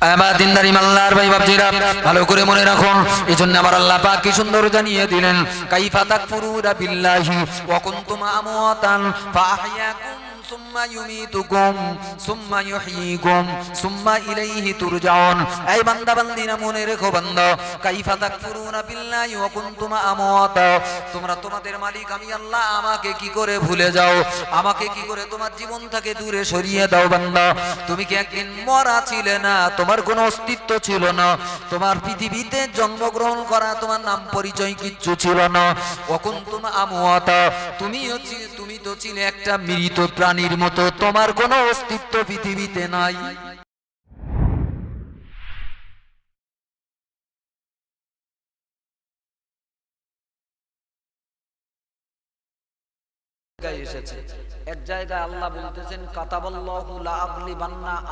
আমার দিনদারি মাল্লার ভাই বাপজিরা ভালো করে মনে রাখুন এই জন্য আমার আল্লাহ পাক কি সুন্দর জানিয়ে দিলেন, কাইফা তাকফুরুনা বিল্লাহি ওয়া কুনতুম আমওয়াতান ফাআহইয়াকুম ওয়া কুনতুম তোমরা জীবন থেকে দূরে সরিয়ে দাও বান্দা তুমি কি একদিন মরা ছিলে না? তোমার কোনো অস্তিত্ব ছিল না। তোমার পৃথিবীতে জন্মগ্রহণ করা তোমার নাম পরিচয় কিচ্ছু ছিল না। তোমার আমুয়াতা তুমিও তুমি তো ছিলে একটা মৃত প্রাণীর মতো তোমার কোনো অস্তিত্ব পৃথিবীতে নাই। এক জায়গায় আল্লাহ বলতেছেন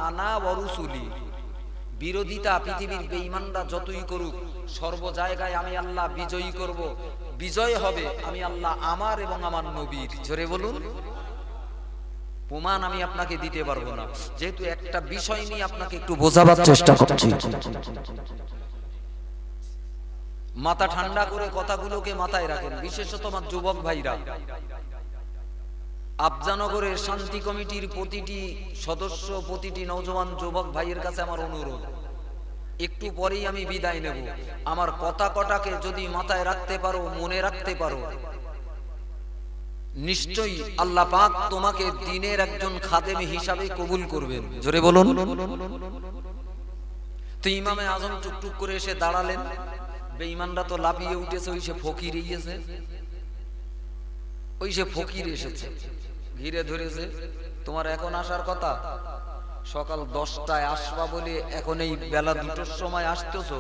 আনা ওয়া রুসুলি। বিরোধিতা পৃথিবীর বেঈমানরা যতই করুক, সর্ব জায়গায় আমি আল্লাহ বিজয়ী করব। বিজয় হবে আমি আল্লাহ আমার এবং আমার নবীর। জোরে বলুন। প্রমাণ আমি আপনাকে দিতে পারব না। যেহেতু একটা বিষয় নিয়ে আপনাকে একটু বোঝাবার চেষ্টা করছি। মাথা ঠান্ডা করে কথাগুলোকে মাথায় রাখেন, বিশেষত আমার যুবক ভাইরা। আফজানগরের শান্তি কমিটির প্রতিটি সদস্য, প্রতিটি নৌজওয়ান যুবক ভাইয়ের কাছে আমার অনুরোধ। একটু পরেই আমি বিদায় নেব। আমার কথা কটাকে যদি মাথায় রাখতে পারো, মনে রাখতে পারো নিশ্চয়ই আল্লাহ পাক তোমাকে দিনের একজন খাদেম হিসাবে কবুল করবেন। জোরে বলুন। তো ইমামে আজম টুকটুক করে এসে দাঁড়ালেন। বেঈমানরা তো লাফিয়ে উঠেছে, ওই সে ফকির গিয়েছে ওই সে ফকির এসেছে। ঘিরে ধরেছে, তোমার এখন আসার কথা? সকাল দশটায় আসবা বলে এখন এই বেলা দুটোর সময় আসতেছো?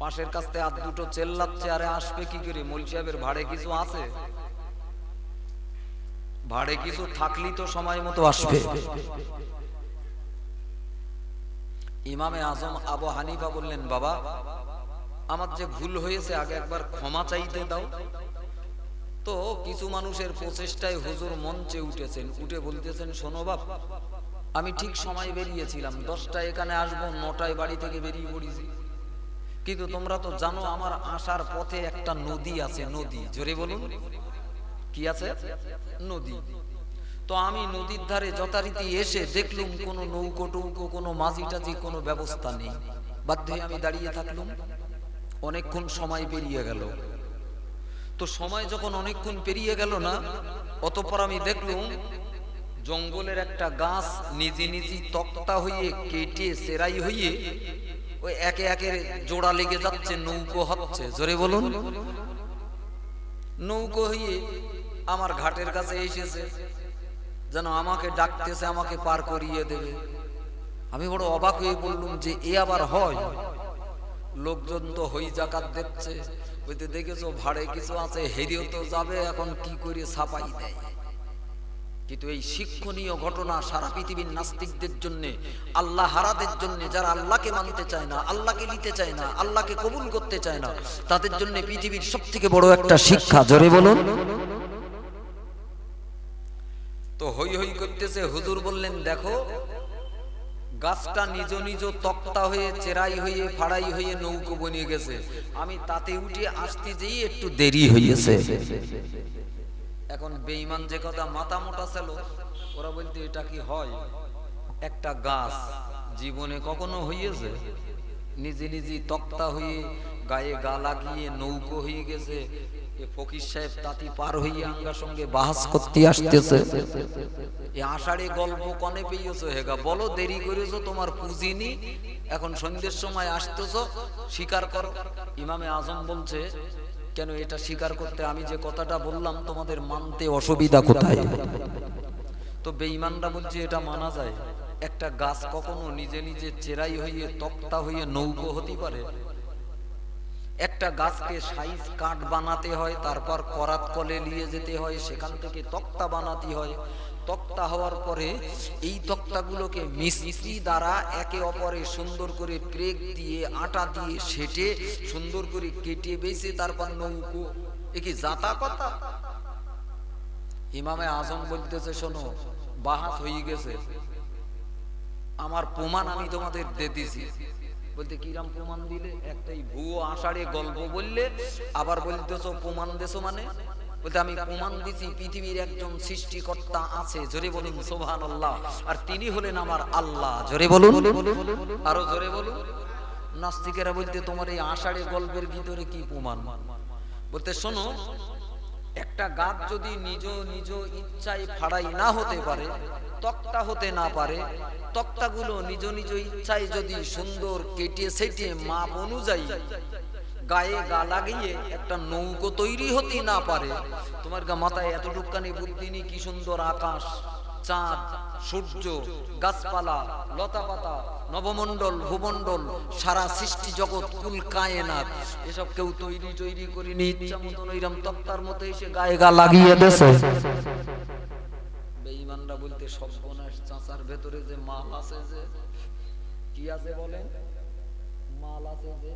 পাশের কাছ থেকে আর দুটো চেল্লাচ্ছে, আরে আসবে কি করে? মল সাহেবের ভাড়ে কিছু আছে? ভাড়ে কিছু থাকলি তো সময় মতো আসবে। ইমামে আজম আবু হানিফা বললেন, বাবা, আমার যে ভুল হয়েছে, আগে একবার ক্ষমা চাইতে দাও। তো কিছু মানুষের প্রচেষ্টায় হুজুর মঞ্চে উঠেছেন, উঠে বলতেছেন, শোনো বাপ, আমি ঠিক সময় বেরিয়েছিলাম দশটায় এখানে আসব, নটায় বাড়ি থেকে বেরিয়ে পড়েছি। কিন্তু তোমরা তো জানো, আমার আসার পথে একটা নদী আছে, নদী, জোরে বলুন। কি আছে? নদী। তো আমি নদীর ধারে যথারীতি এসে দেখলুম কোনো নৌকো টৌকো, কোনো মাঝি টাজি কোনো ব্যবস্থা নেই। বাধ্য হয়ে আমি দাঁড়িয়ে থাকলুম। অনেকক্ষণ সময় পেরিয়ে গেল। তো সময় যখন অনেকক্ষণ পেরিয়ে গেল না, অতপর আমি দেখলুম জঙ্গলের একটা গাছ নিজে নিজে তক্তা হয়ে কেটে সেরাই হয়ে ওই একে একে জোড়া লেগে যাচ্ছে, নৌকো হচ্ছে। জোরে বলুন। নৌকো হয়ে আমার ঘাটের কাছে এসেছে। যেন আমাকে ডাকতেছে, আমাকে পার করিয়ে দেবে। আমি বড় অবাক হয়ে বললুম যে, এ আবার হয়? লোকজন তো হই জাকাত দেখছে। ওইতে দেখেছ, ভাড়ে কিছু আছে, হেরিও তো যাবে, এখন কি করে ছাপাই দেয়? কিন্তু এই শিক্ষণীয় ঘটনা সারা পৃথিবীর নাস্তিকদের জন্য, আল্লাহ হারাদের জন্য, যারা আল্লাহকে মানতে চায় না, আল্লাহকে নিতে চায় না, আল্লাহকে কবুল করতে চায় না, তাদের জন্য পৃথিবীর সব থেকে বড় একটা শিক্ষা। জোরে বলুন। তো হই হই করতেছে। হুজুর বললেন, দেখো, গাছটা নিজ নিজ তক্তা হয়ে, চেরাই হয়ে, ফাড়াই হয়ে নৌকো বনিয়ে গেছে। আমি তাতে উঠে আসতে যেই একটু দেরি হইয়েছে। এখন বেঈমান যে কথা মাথা মোটা ছিল, ওরা বলতে, এটা কি হয়? একটা গাছ জীবনে কখনো হইয়েছে? নিজে নিজে তক্তা হয়ে গায়ে গা লাগিয়ে নৌকো হয়ে গেছে। ফকির সাহেব তাতি পার হইয়ে আঙ্গার সঙ্গে বাহাস করতে আসতেছে। এ আষাঢ়ে গল্প কনে পেয়েছ হেগা বলো, দেরি করেছ তোমার পুঁজি নি এখন সন্ধ্যের সময় আসতেছো, স্বীকার করো। ইমামে আজম বলছে, কেন এটা স্বীকার করতে? আমি যে কথাটা বললাম, তোমাদের মানতে অসুবিধা কোথায়? তো বেঈমানরা বলছে, এটা মানা যায়। একটা গাছ কখনো নিজে নিজে চেরাই হইয়ে তক্তা হইয়ে নৌকো হতে পারে। একটা গাছকে সাইজ কাঠ বানাতে হয়, তারপর করাত কলে নিয়ে যেতে হয়, সেখান থেকে তক্তা বানাতে হয়। তক্তা হওয়ার পরে এই তক্তাগুলোকে মিস্ত্রি দ্বারা একে অপরে সুন্দর করে প্রেগ দিয়ে, আটা দিয়ে সেটে সুন্দর করে কেটে বেছে তারপর নৌকো। এ কি কথা? ইমামে আজম বলতেছে, শোনো, বাহাত হয়ে গেছে। আমার প্রমাণ আমি তোমাদের দিয়ে বলতে কিরাম প্রমাণ দিলে? একটাই ভুয়ো আষাঢ়ে গল্প বললে, আবার বলতেছো প্রমাণ দেছো মানে? বলতে আমি প্রমাণ দিছি, পৃথিবীর একজন সৃষ্টিকর্তা আছে, জোরে বলুন সোভান আল্লাহ আর তিনি হলেন আমার আল্লাহ, জোরে বলুন। আরও জোরে বলুন। নাস্তিকেরা বলতে তোমার এই আষাঢ়ে গল্পের ভিতরে কি প্রমাণ? বলতে শোনো একটা গাছ যদি নিজ নিজ ইচ্ছায় ফাড়াই না হতে পারে, তক্তা হতে না পারে, তক্তাগুলো নিজ নিজ ইচ্ছায় যদি সুন্দর কেটে সেটে মাপ অনুযায়ী গায়ে গা লাগিয়ে একটা নৌকো তৈরি হতে না পারে, তোমার গা মাথায় এতটুকানি বুদ্ধি নেই কি সুন্দর আকাশ? চাঁদ, সূর্য, গাছপালা, লতাপাতা, নবমণ্ডল, ভূমণ্ডল, সারা সৃষ্টি জগৎ কুল কায়নাত। এসব কেউ তৈরি তৈরি করিনি, ইচ্ছা মতন ওইরকম তক্তার মতো এসে গায়ে গা লাগিয়ে দেছে। বেঈমানরা বলতে সর্বনাশ চাচার ভেতরে যে মাল আছে যে, কি আছে বলেন? মাল আছে যে।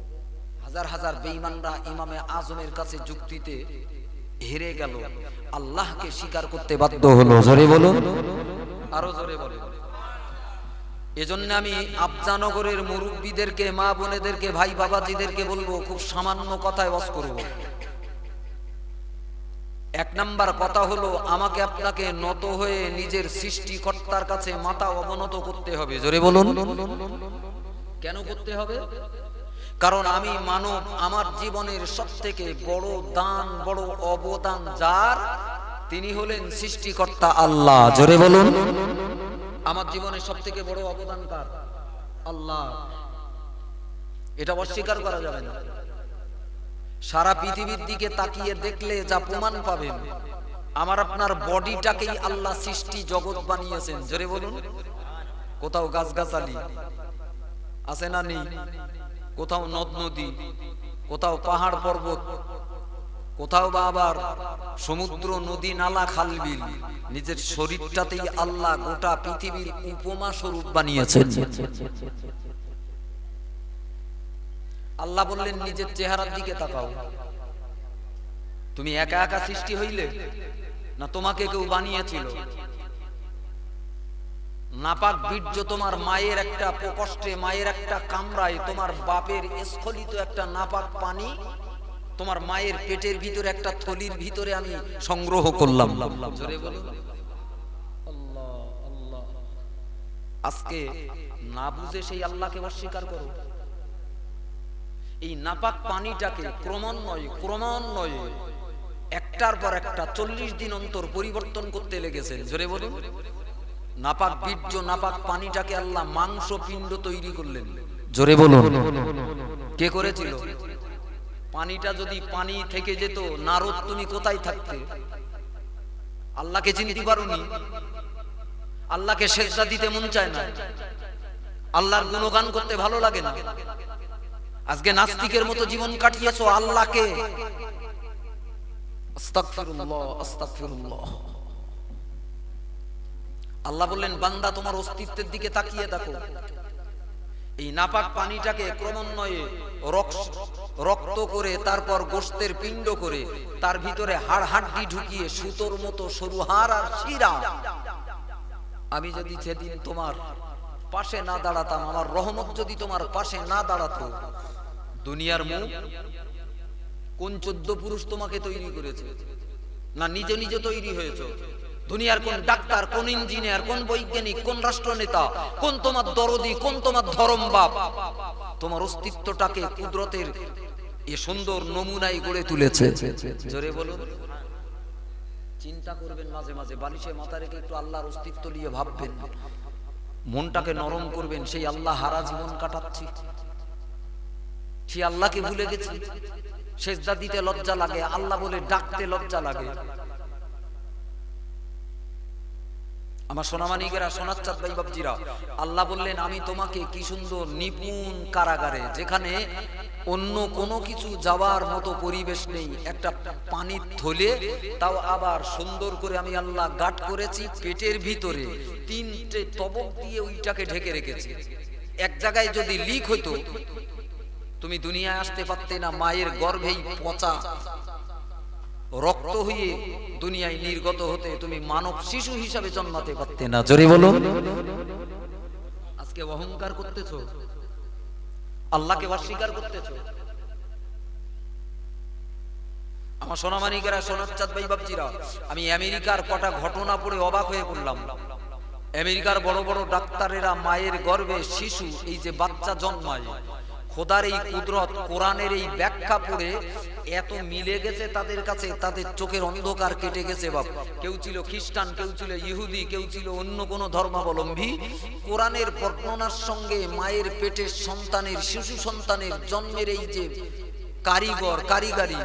হাজার হাজার বেঈমানরা ইমামে আজমের কাছে যুক্তিতে হেরে গেল। আল্লাহকে স্বীকার করতে বাধ্য হলো। জোরে বলুন। আরও জোরে বলুন। এজন্য আমি আফজানগরের মুরব্বীদেরকে মা বোনেদেরকে ভাই বাবাজিদেরকে বলব খুব সামান্য কথায় বস করব। এক নাম্বার কথা হলো আমাকে আপনাকে নত হয়ে নিজের সৃষ্টিকর্তার কাছে মাথা অবনত করতে হবে। জোরে বলুন। কেন করতে হবে? কারণ আমি মানব, আমার জীবনের সব থেকে বড় দান, বড় অবদান যার, তিনি হলেন সৃষ্টিকর্তা আল্লাহ। জোরে বলুন। আমার জীবনের সব থেকে বড় অবদান কার? আল্লাহ। এটা অস্বীকার করা যাবে না। সারা পৃথিবীর দিকে তাকিয়ে দেখলে যা প্রমাণ পাবেন, আমার আপনার বডিটাকেই আল্লাহ সৃষ্টি জগৎ বানিয়েছেন। জোরে বলুন। কোথাও গাছগাছালি। আছে না নেই? কোথাও নদ নদী, কোথাও পাহাড় পর্বত, কোথাও বা আবার সমুদ্র নদী নালা খালবিল নিজের শরীরটাতেই আল্লাহ গোটা পৃথিবীর উপমা স্বরূপ বানিয়েছেন। আল্লাহ বললেন, নিজের চেহারার দিকে তাকাও। তুমি একা একা সৃষ্টি হইলে না তোমাকে কেউ বানিয়েছিল? নাপাক বীর্য তোমার মায়ের একটা প্রকষ্টে মায়ের একটা কামরায়, তোমার বাপের স্খলিত একটা নাপাক পানি তোমার মায়ের পেটের ভিতরে, একটা থলির ভিতরে আমি সংগ্রহ করলাম। আজকে না বুঝে সেই আল্লাহকে অস্বীকার করো। এই নাপাক পানিটাকে ক্রমান্বয়ে ক্রমান্বয়ে একটার পর একটা চল্লিশ দিন অন্তর পরিবর্তন করতে লেগেছেন। জোরে বলুন। নাপাক বীর্য নাপাক পানিটাকে আল্লাহ মাংস পিণ্ড তৈরি করলেন। জোরে বলুন। কে করেছিল? পানিটা যদি পানি থেকে যেত নারদ তুমি কোথায় থাকতে? আল্লাহকে চিনতে পারোনি? আল্লাহকে সেজদা দিতে মন চায় না? আল্লাহর গুণগান করতে ভালো লাগে না? আজকে নাস্তিকের মতো জীবন কাটিয়েছো আল্লাহকে? আস্তাগফিরুল্লাহ আস্তাগফিরুল্লাহ। আল্লাহ বললেন, বান্দা, তোমার অস্তিত্বের দিকে তাকিয়ে দেখো। এই নাপাক পানিটাকে ক্রমান্বয়ে রক- রক্ত করে, তারপর গোস্তের পিণ্ড করে, তার ভিতরে হাড় হাড্ডি ঢুকিয়ে সুতোর মতো সরু হাড় আর শিরা। আমি যদি সেদিন তোমার পাশে না দাঁড়াতাম, আমার রহমত যদি তোমার পাশে না দাঁড়াতো, দুনিয়ার মুখ কোন চোদ্দ পুরুষ তোমাকে তৈরি করেছে? না, নিজে নিজে তৈরি হয়েছে? দুনিয়ার কোন ডাক্তার, কোন ইঞ্জিনিয়ার, কোন বৈজ্ঞানিক, কোন রাষ্ট্রনেতা, কোন তোমার দরদি, কোন তোমার ধরম বাপ, তোমার অস্তিত্বটাকে কুদরতের এ সুন্দর নমুনায় গড়ে তুলেছে। জোরে বলুন। চিন্তা করবেন মাঝে মাঝে, বালিশে মাথা রেখে একটু আল্লাহর অস্তিত্ব নিয়ে ভাববেন। মনটাকে নরম করবেন, সেই আল্লাহ হারা জীবন কাটাচ্ছি। সে আল্লাহকে ভুলে গেছি। সেজদা দিতে লজ্জা লাগে, আল্লাহ বলে ডাকতে লজ্জা লাগে। আমার সোনামানিকেরা, সোনাচ্চাঁদ ভাই বাবজিরা আল্লাহ বললেন, আমি তোমাকে কি সুন্দর নিপুণ কারাগারে, যেখানে অন্য কোনো কিছু যাওয়ার মতো পরিবেশ নেই, একটা পানির থলে, তাও আবার সুন্দর করে আমি আল্লাহ গাট করেছি, পেটের ভিতরে তিনটে তবক দিয়ে ওইটাকে ঢেকে রেখেছি। এক জায়গায় যদি লিক হতো তুমি দুনিয়ায় আসতে পারতে না, মায়ের গর্ভেই পচা রক্ত হয়ে দুনিয়ায় নির্গত হতে তুমি মানব শিশু হিসাবে জন্মাতে পারতে না। জোরে বলুন। আজকে অহংকার করতেছো? আল্লাহকে অস্বীকার করতেছো? আমার সোনামানিকেরা সোনাচ্চাঁদ ভাই বাপজিরা আমি আমেরিকার কটা ঘটনা পড়ে অবাক হয়ে পড়লাম। আমেরিকার বড় বড় ডাক্তারেরা মায়ের গর্ভে শিশু এই যে বাচ্চা জন্মায় খোদার এই কুদরত, কোরআনের এই ব্যাখ্যা পড়ে এত মিলে গেছে তাদের কাছে, তাদের চোখের অন্ধকার কেটে গেছে বাপ। কেউ ছিল খ্রিস্টান, কেউ ছিল ইহুদি, কেউ ছিল অন্য কোন ধর্মাবলম্বী। কোরআনের বর্ণনার সঙ্গে মায়ের পেটের সন্তানের, শিশু সন্তানের জন্মের এই যে কারিগর, কারিগরি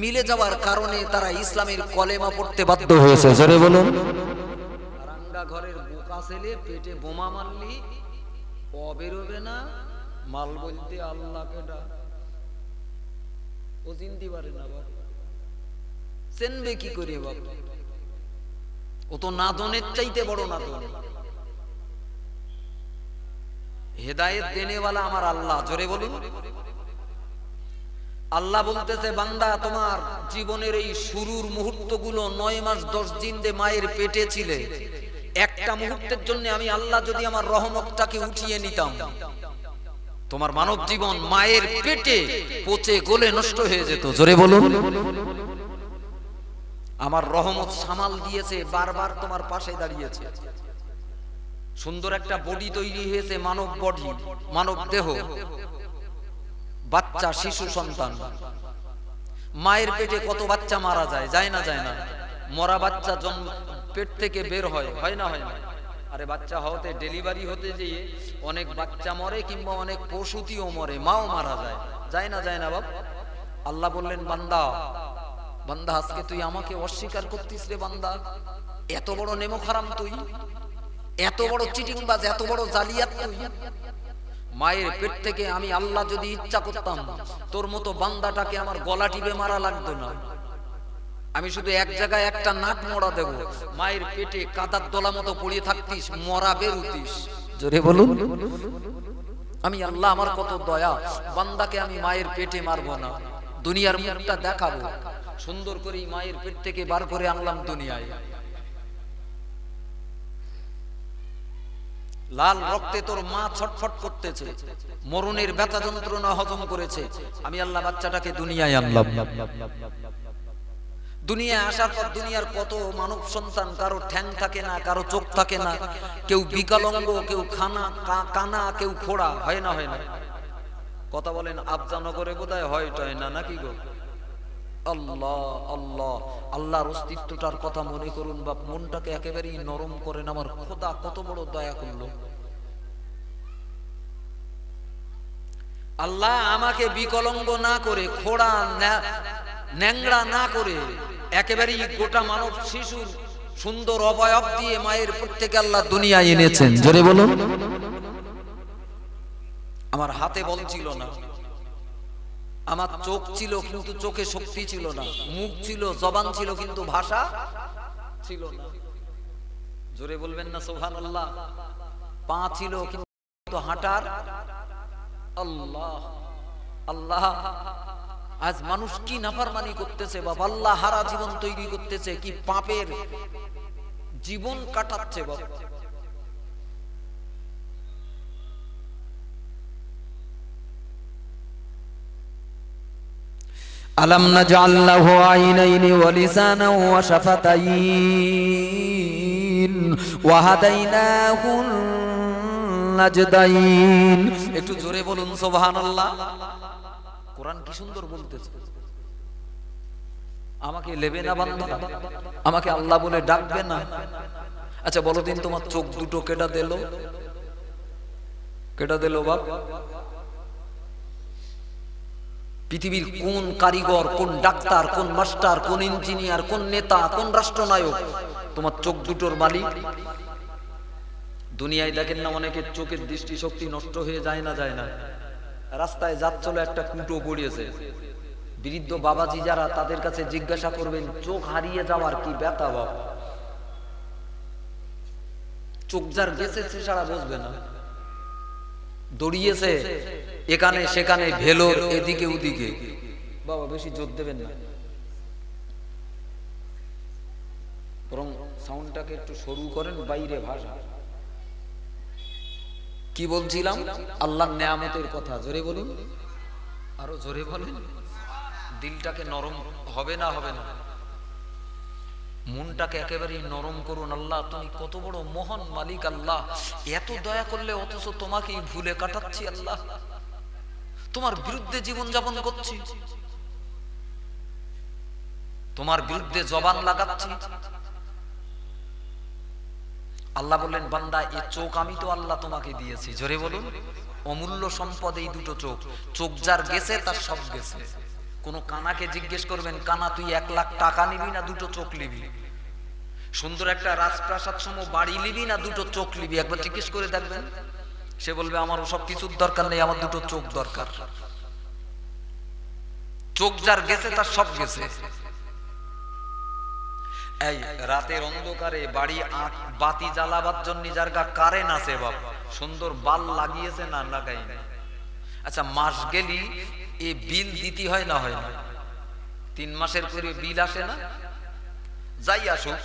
মিলে যাওয়ার কারণে তারা ইসলামের কলেমা পড়তে বাধ্য হয়েছে। জোরে বলুন। রাঙ্গা ঘরের বোকা ছেলে পেটে বোমা মারলি, ও বেরোবে না। মাল বলতে আল্লাহকে ডাক। ও চিনতে পারে না বাপ চেনবে কি করে বাপ ও তো নাদনের চাইতে বড় নাদন। হেদায়েত দেনেওয়ালা আমার আল্লাহ, জোরে বলুন। আল্লাহ বলতেছে, বান্দা, তোমার জীবনের এই শুরুর মুহূর্তগুলো নয় মাস দশ দিন দে মায়ের পেটে ছিলে। একটা মুহূর্তের জন্য আমি আল্লাহ যদি আমার রহমতটাকে উঠিয়ে নিতাম। তোমার মানব জীবন মায়ের পেটে পচে গলে নষ্ট হয়ে যেত। জোরে বলুন। আমার রহমত সামাল দিয়েছে, বারবার তোমার পাশে দাঁড়িয়েছে। সুন্দর একটা বডি তৈরি হয়েছে, মানব বডি, মানব দেহ। বাচ্চা, শিশু, সন্তান। মায়ের পেটে কত বাচ্চা মারা যায় যায় না যায় না। মরা বাচ্চা পেট থেকে বের হয় হয় না হয় না। আরে বাচ্চা হতে ডেলিভারি হতে যেয়ে অনেক বাচ্চা মরে কিংবা অনেক পশুতিও মরে, মাও মারা যায়। যায় না যায় না বাপ। আল্লাহ বললেন, বান্দা বান্দা, আজকে তুই আমাকে অস্বীকার করতিস রে বান্দা। এত বড় নেমো খারাম তুই, এত বড় চিটিংবাজ, এত বড় জালিয়াত তুই। মায়ের পেট থেকে আমি আল্লাহ যদি ইচ্ছা করতাম, তোর মতো বান্দাটাকে আমার গলা টিপে মারা লাগতো না। আমি শুধু এক জায়গায় একটা নাক মোড়া দেব। মায়ের পেটে কাদার দলা মতো পড়িয়ে থাকতিস মরা বেরুতিস। জোরে বলুন। আমি আল্লাহ আমার কত দয়া বান্দাকে আমি মায়ের পেটে মারবো না। দুনিয়ার মুখটা দেখাবো। সুন্দর করে মায়ের পেট থেকে বার করে আনলাম দুনিয়ায়। লাল রক্তে তোর মা ছটফট করতেছে। মরণের ব্যথা যন্ত্রণা হজম করেছে। আমি আল্লাহ বাচ্চাটাকে দুনিয়ায় আনলাম। দুনিয়ায় আসার পর দুনিয়ার কত মানব সন্তান, কারও ঠ্যাং থাকে না, কারও চোখ থাকে না, কেউ বিকলাঙ্গ, কেউ খানা কানা, কেউ খোড়া, হয় না হয় না। কথা বলেন আবজানগরে বোধহয় হয় টয় না, নাকি গো? আল্লাহ আল্লাহ, আল্লাহর অস্তিত্বটার কথা মনে করুন বা মনটাকে একেবারেই নরম করেন, আমার খোদা কত বড় দয়া করল। আল্লাহ আমাকে বিকলঙ্গ না করে, খোড়া, ন্যা- ন্যাংরা না করে একেবারেই গোটা মানব শিশুর সুন্দর অবয়ব দিয়ে মায়ের প্রত্যেকে আল্লাহ দুনিয়ায় এনেছেন। জোরে বলুন। আমার হাতে বল ছিল না। আমার চোখ ছিল কিন্তু চোখে শক্তি ছিল না। মুখ ছিল, জবান ছিল কিন্তু ভাষা ছিল না। জোরে বলবেন না সোহান আল্লাহ পা ছিল কিন্তু হাঁটার। আল্লাহ আল্লাহ। আজ মানুষ কি নাফারমানি করতেছে বা বাল্লা হারা জীবন তৈরি করতেছে কি পাপের জীবন কাটাচ্ছে বাবা? আলম না জাল্লাহ আইনাইনি ওয়ালিসানা ওয়া শাফাতাইন নাজদাইন। একটু জোরে বলুন সুবহানাল্লাহ। কোরআন কি সুন্দর বলতেছে? আমাকে লেবে না বান্দা? আমাকে আল্লাহ বলে ডাকবে না? আচ্ছা বলো দিন, তোমার চোখ দুটো কেটা দিল। কেটা দিল বাপ। পৃথিবীর কোন কারিগর, কোন ডাক্তার, কোন মাস্টার, কোন ইঞ্জিনিয়ার, কোন নেতা, কোন রাষ্ট্রনায়ক, তোমার চোখ দুটোর মালিক? দুনিয়ায় দেখেন না অনেকের চোখের দৃষ্টি শক্তি নষ্ট হয়ে যায় না যায় না। রাস্তায় যাচ্ছিল একটা কুটো পড়িয়েছে। বৃদ্ধ বাবাজি যারা তাদের কাছে জিজ্ঞাসা করবেন, চোখ হারিয়ে যাওয়ার কি ব্যথা বাপ চোখ যার গেছে সে সারা বুঝবে না। দড়িয়েছে, এখানে সেখানে, ভেলোর এদিকে ওদিকে। বাবা বেশি জোর দেবেন না। বরং সাউন্ডটাকে একটু সরু করেন, বাইরে ভাষা কি বলছিলাম? আল্লাহর নেয়ামতের কথা। জোরে বলুন। আরও জোরে বলেন। দিলটাকে নরম হবে না হবে না? মনটাকে একেবারে নরম করুন আল্লাহ, তুমি কত বড় মহান মালিক আল্লাহ। এত দয়া করলে অথচ তোমাকেই ভুলে কাটাচ্ছি আল্লাহ। তোমার বিরুদ্ধে জীবন যাপন করছি। তোমার বিরুদ্ধে জবান লাগাচ্ছি। আল্লাহ বললেন, বান্দা, এ চোখ আমি তো আল্লাহ তোমাকে দিয়েছি। জোরে বলুন, অমূল্য সম্পদ এই দুটো চোখ। চোখ যার গেছে, তার সব গেছে। কোন কানাকে জিজ্ঞেস করবেন, কানা, তুই এক লাখ টাকা নিবি না, দুটো চোখ নিবি? সুন্দর একটা রাজপ্রাসাদ সম বাড়ি নিবি না, দুটো চোখ নিবি? একবার জিজ্ঞেস করে দেখবেন। সে বলবে আমার সব কিছুর দরকার নেই, আমার দুটো চোখ দরকার। চোখ যার গেছে, তার সব গেছে। এই, রাতের অন্ধকারে বাড়ি বাতি জ্বালাবার জন্য যার গা কারেন্ট আছে বাপ, সুন্দর বাল লাগিয়েছে না লাগাই আচ্ছা মাস গেলি, এ বিল দিতে হয় না হয় না? তিন মাসের করে বিল আসে না? যাই আসুক,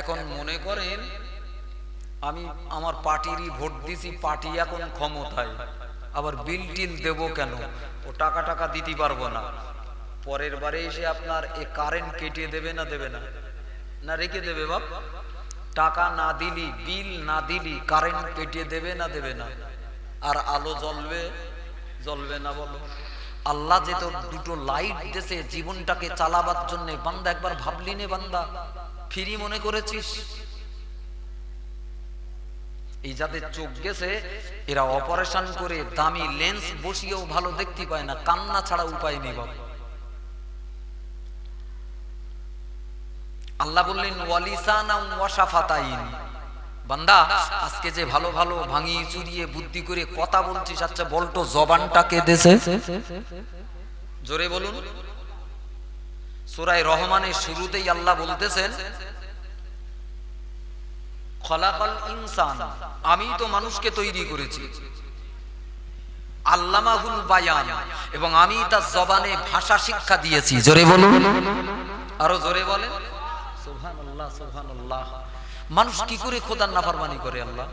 এখন মনে করেন, আমি আমার পার্টিরই ভোট দিছি, পার্টি এখন ক্ষমতায়। আবার বিল টিল দেব কেন? ও টাকা টাকা দিতে পারব না। পরের বারে এসে আপনার এ কারেন্ট কেটে দেবে না দেবে না? না রেখে দেবে বাপ? টাকা না দিলি, বিল না দিলি কারেন্ট কেটে দেবে না দেবে না? আর আলো জ্বলবে জ্বলবে না বলো। আল্লাহ যে তোর দুটো লাইট দেশে জীবনটাকে চালাবার জন্য, বান্দা একবার ভাবলি নে বান্দা, ফিরি মনে করেছিস? এই যাদের চোখ গেছে, এরা অপারেশন করে দামি লেন্স বসিয়েও ভালো দেখতে পায় না, কান্না ছাড়া উপায় নেই বাবা আল্লাহ বললেন ওয়ালিসানা বান্দা, আজকে যে ভালো ভালো ভাঙিয়ে চুরিয়ে বুদ্ধি করে কথা বলছিস আচ্ছা বলতো জবানটাকে দেশে জোরে বলুন। সুরাই রহমানের শুরুতেই আল্লাহ বলতেছেন, খলাকাল ইনসান, আমি তো মানুষকে তৈরি করেছি। আল্লামাহুল বায়ান, এবং আমি তার জবানে ভাষা শিক্ষা দিয়েছি। জোরে বলুন। আরও জোরে বলেন। সুবহানাল্লাহ সুবহানাল্লাহ। মানুষ কি করে খোদার নাফরমানি করে আল্লাহ?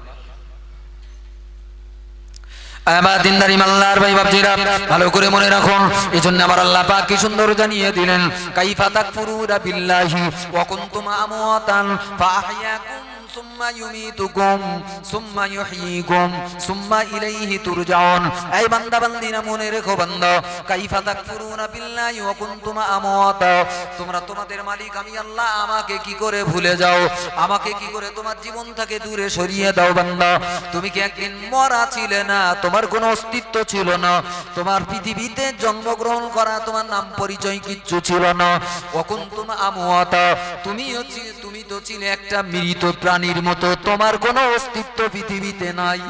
ভালো করে মনে রাখুন এই জন্য আমার আল্লাহ পাক কি সুন্দর জানিয়ে দিলেন, কাইফা তাকফুরুনা বিল্লাহি ওয়া কুনতুম আমওয়াতান ফাআহইয়াকুম ওয়া কুনতুম তোমরা জীবন থেকে দূরে সরিয়ে দাও বান্দা তুমি কি একদিন মরা ছিলে না? তোমার কোনো অস্তিত্ব ছিল না। তোমার পৃথিবীতে জন্মগ্রহণ করা তোমার নাম পরিচয় কিচ্ছু ছিল না। তোমার আমুয়াতা তুমিও তুমি তো ছিলে একটা মৃত প্রাণীর মতো তোমার কোনো অস্তিত্ব পৃথিবীতে নাই।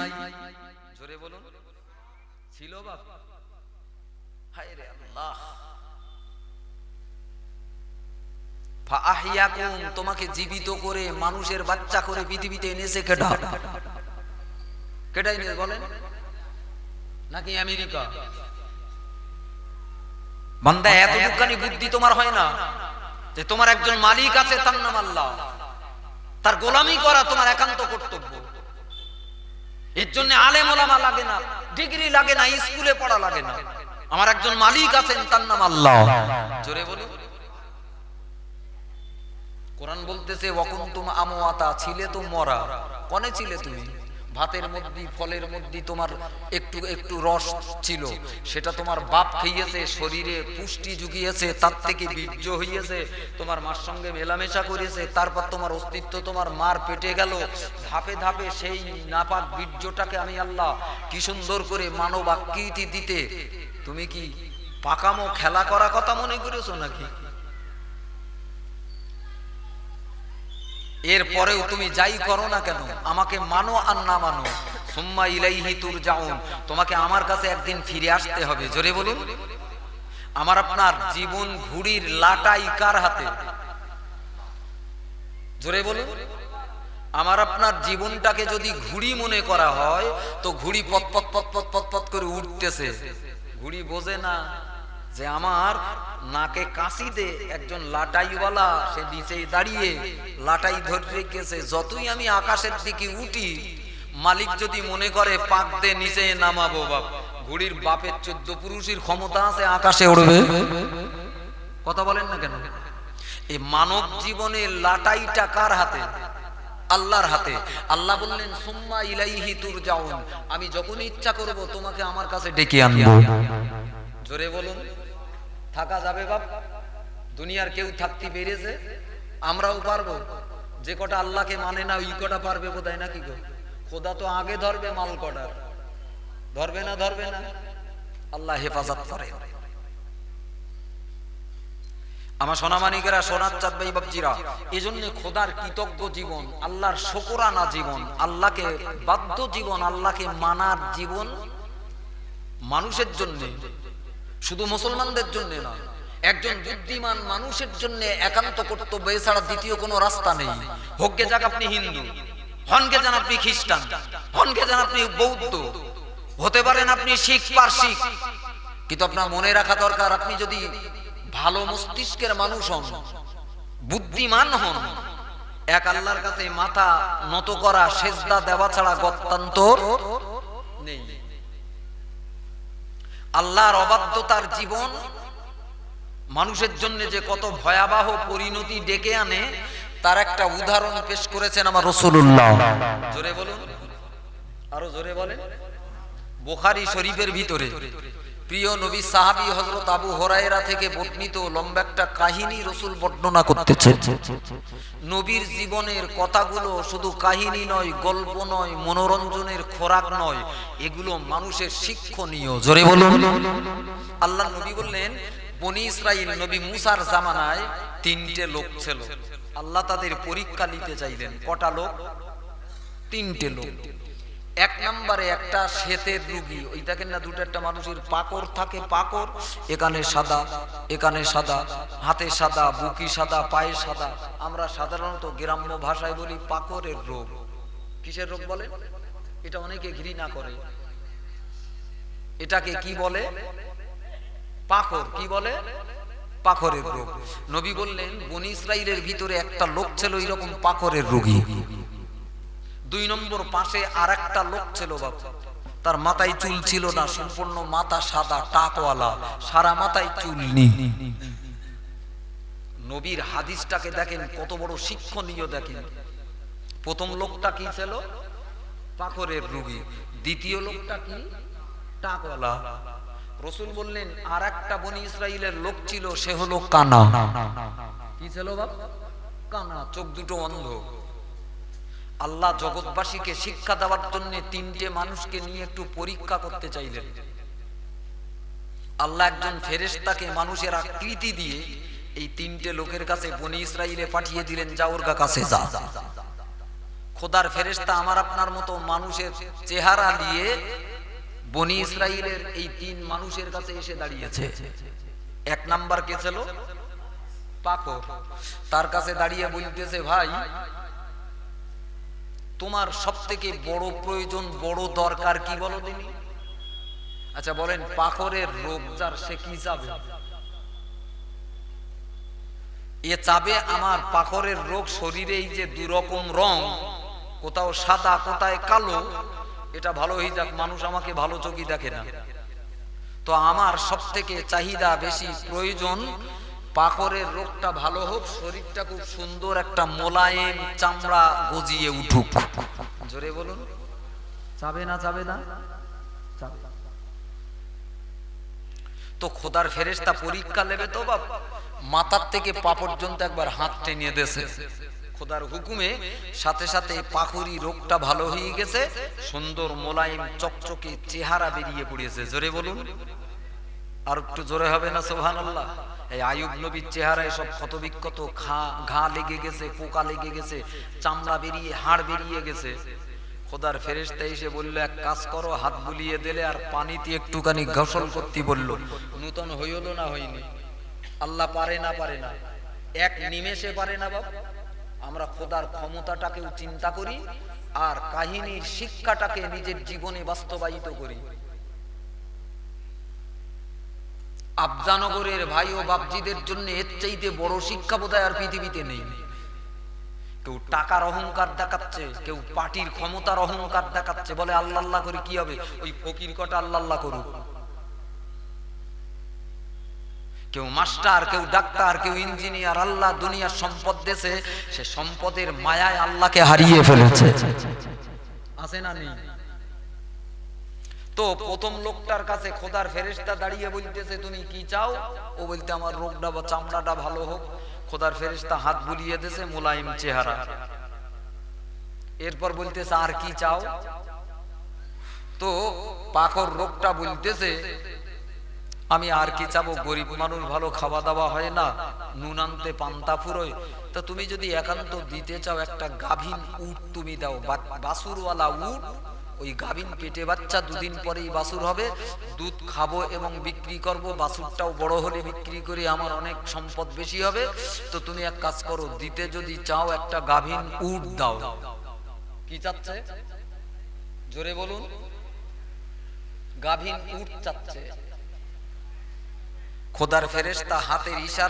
তোমাকে জীবিত করে মানুষের বাচ্চা করে পৃথিবীতে এনেছে কেডা? কেডাই নিয়ে বলেন। নাকি আমেরিকা? বান্দা এত দুঃখানি বুদ্ধি তোমার হয় না যে তোমার একজন মালিক আছে তার নাম আল্লাহ। তার গোলামি করা তোমার একান্ত কর্তব্য। এর জন্য আলে ওলামা লাগে না, ডিগ্রি লাগে না, স্কুলে পড়া লাগে না। আমার একজন মালিক আছেন, তার নাম আল্লাহ। জোরে বলি কোরআন বলতেছে, ওয়াকুনতুম আমওয়াতা ছিলে তো মরা। কনে ছিলে তুমি? ভাতের মধ্যে ফলের মধ্যে তোমার একটু একটু রস ছিল। সেটা তোমার বাপ খাইয়েছে শরীরে পুষ্টি জুগিয়েছে, তার থেকে বীর্য হইয়েছে, তোমার মার সঙ্গে মেলামেশা করেছে, তারপর তোমার অস্তিত্ব তোমার মার পেটে গেল। ধাপে ধাপে সেই নাপাক বীর্যটাকে আমি আল্লাহ কি সুন্দর করে মানব আকৃতি দিতে। তুমি কি পাকামো, খেলা করা কথা মনে করেছ নাকি? এরপরেও তুমি যাই করো না কেন? আমাকে মানো আর না মানো। সুম্মা ইলাইহি তুরজাউন। তোমাকে আমার কাছে একদিন ফিরে আসতে হবে। জোরে বলুন। আমার আপনার জীবন ঘুড়ির লাটাই কার হাতে? জোরে বলুন। আমার আপনার জীবনটাকে যদি ঘুড়ি মনে করা হয়, তো ঘুড়ি পথ পথ পথ পথ পথ পথ করে উঠতেছে। ঘুড়ি বোঝে না। যে আমার নাকে কাশি দে একজন লাটাইওয়ালা, সে নিচেই দাঁড়িয়ে লাটাই ধরে রেখেছে যতই আমি আকাশের দিকে উঠি, মালিক যদি মনে করে পাক দে, নিচে নামাবো বাপ। ঘুড়ির বাপের চোদ্দ পুরুষের ক্ষমতা আছে, আকাশে উড়বে। কথা বলেন না কেন? এই মানব জীবনের লাটাইটা কার হাতে? আল্লাহর হাতে। আল্লাহ বললেন, সুম্মা ইলাইহি তুরজাউন। আমি যখন ইচ্ছা করব, তোমাকে আমার কাছে ডেকে আনব। জোরে বলুন। থাকা যাবে বাপ। দুনিয়ার কেউ থাকতে পেরেছে। আমরাও পারব। যে কটা আল্লাহকে মানে না, ওই কটা পারবে বোধহয় নাকি গো? খোদা তো আগে ধরবে মাল কটার ধরবে না ধরবে না। আল্লাহ হেফাজত করে। আমার সোনামানিকেরা, সোনার চাঁদ ভাই বাপজিরা এই জন্য খোদার কৃতজ্ঞ জীবন, আল্লাহর শকরানা জীবন, আল্লাহকে বাধ্য জীবন, আল্লাহকে মানার জীবন মানুষের জন্য শুধু মুসলমানদের জন্য না, একজন বুদ্ধিমান মানুষের জন্য একান্ত কর্তব্য, এছাড়া দ্বিতীয় কোনো রাস্তা নেই। হোককে যাক আপনি হিন্দু, হনকে যান আপনি খ্রিস্টান, হনকে যান আপনি বৌদ্ধ, হতে পারেন আপনি শিখ পারসিক কিন্তু আপনার মনে রাখা দরকার, আপনি যদি ভালো মস্তিষ্কের মানুষ হন, বুদ্ধিমান হন, এক আল্লাহর কাছে মাথা নত করা, সেজদা দেওয়া ছাড়া গত্যান্তর নেই। আল্লাহর অবাধ্যতার জীবন, মানুষের জন্য যে কত ভয়াবহ পরিণতি ডেকে আনে, তার একটা উদাহরণ পেশ করেছেন আমার রসুল্লাহ জোরে বলুন। আরও জোরে বলেন। বোখারি শরীফের ভিতরে। প্রিয় নবী সাহাবি হজরত আবু হরাইরা থেকে বর্ণিত লম্বা একটা কাহিনী রসুল বর্ণনা করতেছে নবীর জীবনের কথাগুলো শুধু কাহিনী নয়, গল্প নয়, মনোরঞ্জনের খোরাক নয়, এগুলো মানুষের শিক্ষণীয়। জোরে বলুন। আল্লাহ নবী বললেন, বনি ইসরাইল নবী মুসার জামানায় তিনটে লোক ছিল। আল্লাহ তাদের পরীক্ষা নিতে চাইলেন। কটা লোক? তিনটে লোক। এক নম্বরে একটা শ্বেতের রুগী ওই দেখেন না দুটো একটা মানুষের পাকর থাকে পাকর এখানে সাদা এখানে সাদা, হাতে সাদা, বুকি সাদা, পায়ে সাদা। আমরা সাধারণত গ্রাম্য ভাষায় বলি পাকরের রোগ। কিসের রোগ বলে? এটা অনেকে ঘৃণা করে। এটাকে কি বলে? পাকর কি বলে? পাকরের রোগ। নবী বললেন, বনি ইসরাইলের ভিতরে একটা লোক ছিল এরকম পাকরের রোগী। দুই নম্বর পাশে আর একটা লোক ছিল বাবা। তার মাথায় চুল ছিল না, সম্পূর্ণ মাথা সাদা, টাকওয়ালা, সারা মাথায় চুল নেই। নবীর হাদিসটাকে দেখেন, কত বড় শিক্ষণীয় দেখেন। প্রথম লোকটা কি ছিল? পাখরের রুগী। দ্বিতীয় লোকটা কি? টাকওয়ালা। রসুল বললেন আর একটা বনি ইসরায়েলের লোক ছিল, সে হলো কানা। কি ছিল বাবা? কানা, চোখ দুটো অন্ধ। আল্লাহ জগৎবাসীকে শিক্ষা দেওয়ার জন্য তিনটে মানুষকে নিয়ে একটু পরীক্ষা করতে চাইলেন। আল্লাহ একজন ফেরেশতাকে মানুষের আকৃতি দিয়ে এই তিনটে লোকের কাছে বনি ইসরাইলে পাঠিয়ে দিলেন, যা ওর কাছে যা। খোদার ফেরেশতা আমার আপনার মতো মানুষের চেহারা দিয়ে বনি ইসরাইলের এই তিন মানুষের কাছে এসে দাঁড়িয়েছে। এক নাম্বার কে ছিল? পাকর তার কাছে দাঁড়িয়ে বলতেছে, ভাই তোমার সব থেকে বড় প্রয়োজন, বড় দরকার কি বলো তিনি আচ্ছা বলেন পাখরের রোগ যার, সে কি চাবে? এ চাবে আমার পাখরের রোগ শরীরে এই যে দুরকম রং, কোথাও সাদা, কোথায় কালো, এটা ভালো হয়ে যাক, মানুষ আমাকে ভালো চোখই দেখে না। তো আমার সব থেকে চাহিদা বেশি, প্রয়োজন পাকরের রোগটা ভালো হোক, শরীরটা খুব সুন্দর একটা মোলায়েম চামড়া গজিয়ে উঠুক। জোরে বলুন। চাবে না চাবে না। তো খোদার ফেরেশতা পরীক্ষা নেবে তো বাপ। মাথার থেকে পা পর্যন্ত একবার হাত টেনিয়ে দেছে। খোদার হুকুমে সাথে সাথে পাখুরি রোগটা ভালো হয়ে গেছে, সুন্দর মোলায়েম চকচকে চেহারা বেরিয়ে পড়িয়েছে জোরে বলুন। আর একটু জোরে হবে না সোহান আল্লাহ এই আয়ুব নবীর চেহারায় সব ক্ষত বিক্ষত ঘা লেগে গেছে, পোকা লেগে গেছে, চামড়া বেরিয়ে, হাড় বেরিয়ে গেছে। খোদার ফেরেশতা এসে বলল, এক কাজ করো, হাত বুলিয়ে দিলে আর পানিতে একটুখানি গোসল করতে বলল, নূতন হইল না হয়নি। আল্লাহ পারে না পারে না। এক নিমেষে পারে না বাবা আমরা খোদার ক্ষমতাটাকেও চিন্তা করি আর কাহিনীর শিক্ষাটাকে নিজের জীবনে বাস্তবায়িত করি। আফজানগরের ভাই ও বাপজিদের জন্য এর চাইতে বড় শিক্ষা বোধহয় আর পৃথিবীতে নেই। কেউ টাকার অহংকার দেখাচ্ছে, কেউ পার্টির ক্ষমতার অহংকার দেখাচ্ছে, বলে আল্লাহ আল্লাহ করে কি হবে? ওই ফকির কটা আল্লাহ আল্লাহ করুক। কেউ মাস্টার, কেউ ডাক্তার, কেউ ইঞ্জিনিয়ার, আল্লাহ দুনিয়ার সম্পদ দেশে সে সম্পদের মায়ায় আল্লাহকে হারিয়ে ফেলেছে। আছে না নেই? তো প্রথম লোকটার কাছে খোদার ফেরেশতা দাঁড়িয়ে বলতেছে, তুমি কি চাও? ও বলতে, আমার রোগটা বা চামড়াটা ভালো হোক। খোদার ফেরেশতা হাত বুলিয়ে দিয়েছে মোলায়েম চেহারা। এরপর বলতেছে, আর কি চাও? তো পাকর রোগটা বলতেছে, আমি আর কি চাবো? গরিব মানুষ ভালো খাওয়া দাওয়া হয় না, নুন আনতে পান্তা ফুরোয়। তা তুমি যদি একান্ত দিতে চাও, একটা গাভীন উট তুমি দাও, বা- বাছুরওয়ালা উট ওই গাভীন পেটে বাচ্চা দুদিন পরেই বাছুর হবে, দুধ খাব এবং বিক্রি করব, বাছুরটাও বড় হলে বিক্রি করে আমার অনেক সম্পদ বেশি হবে। তো তুমি এক কাজ করো, দিতে যদি চাও একটা গাভিন উট দাও। কি চাচ্ছে? জোরে বলুন। গাভিন উট চাচ্ছে। খোদার ফেরেশতা হাতের ইশারা